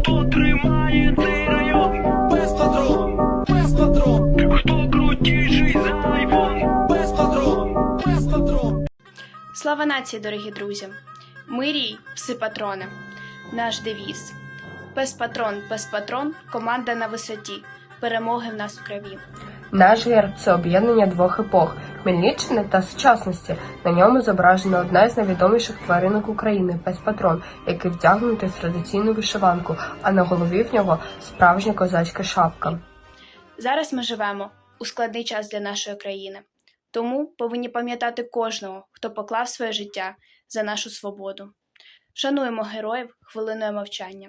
Хто тримає цей район? Без патрон, без патрон, Хто крутіший за айфон? без патрон, без патрон. Слава нації, дорогі друзі! Мирій, пси патрони. Наш девіз. Пес патрон, пес патрон, команда на висоті. Перемоги в нас в крові. Наш герб це об'єднання двох епох Хмельниччини та сучасності. На ньому зображена одна з найвідоміших тваринок України пес патрон, який вдягнутий в традиційну вишиванку, а на голові в нього справжня козацька шапка. Зараз ми живемо у складний час для нашої країни. Тому повинні пам'ятати кожного, хто поклав своє життя за нашу свободу. Шануємо героїв хвилиною мовчання.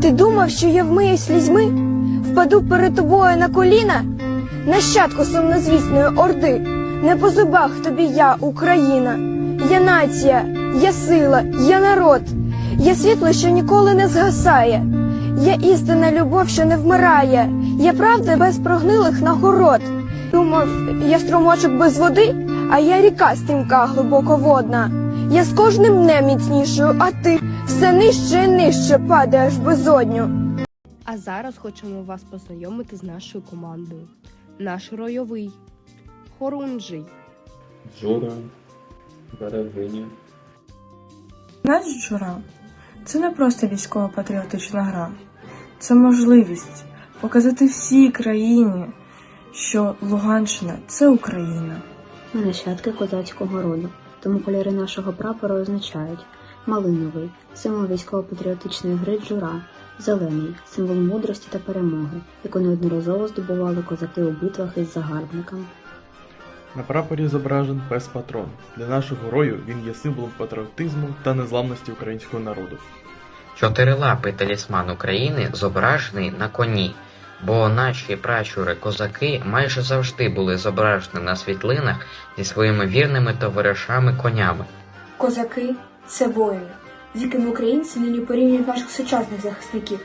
Ти думав, що я вмию слізьми, впаду перед тобою на коліна? Нащадку сумнозвісної орди, не по зубах тобі я, Україна. Я нація, я сила, я народ, я світло, що ніколи не згасає. Я істинна любов, що не вмирає, я правда без прогнилих нагород. Думав, я струмочок без води, а я ріка стрімка глибоководна. Я з кожним днем міцнішою, а ти все нижче і нижче падаєш в безодню. А зараз хочемо вас познайомити з нашою командою. Наш ройовий Хорунжий. Джура, Берегиня, Наш Джура це не просто військово-патріотична гра, це можливість показати всій країні, що Луганщина це Україна. Нащадки козацького роду, тому кольори нашого прапора означають малиновий, символ військово-патріотичної гри джура, зелений, символ мудрості та перемоги, яку неодноразово здобували козаки у битвах із загарбниками. На прапорі зображен пес патрон. Для нашого рою він є символом патріотизму та незламності українського народу. Чотирилапий талісман України зображений на коні, бо наші пращури козаки майже завжди були зображені на світлинах зі своїми вірними товаришами конями. Козаки це воїни, з якими українці нині порівнюють наших сучасних захисників,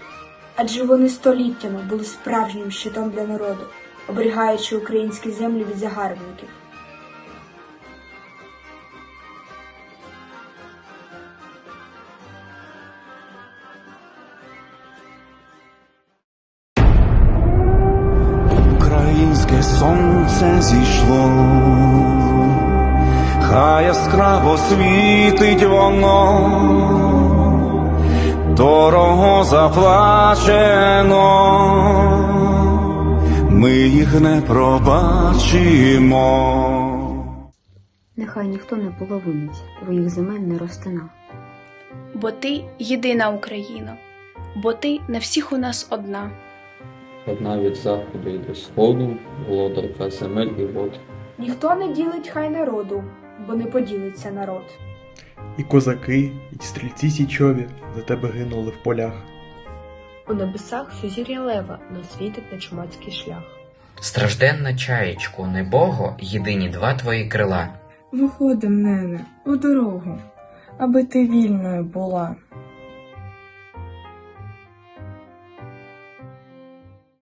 адже вони століттями були справжнім щитом для народу, оберігаючи українські землі від загарбників. Українське сонце зійшло, хай яскраво світить воно, дорого заплачено, ми їх не пробачимо. Нехай ніхто не половинить, твоїх земель не розтина. Бо ти єдина Україна, бо ти на всіх у нас одна. Одна від заходу і до сходу, володарка земель і вод. Ніхто не ділить хай народу, бо не поділиться народ. І козаки, і стрільці січові за тебе гинули в полях. У небесах сузір'я лева нас світить на чумацький шлях. Стражденна чаєчку, небого, єдині два твої крила. Виходи, мене, у дорогу, аби ти вільною була.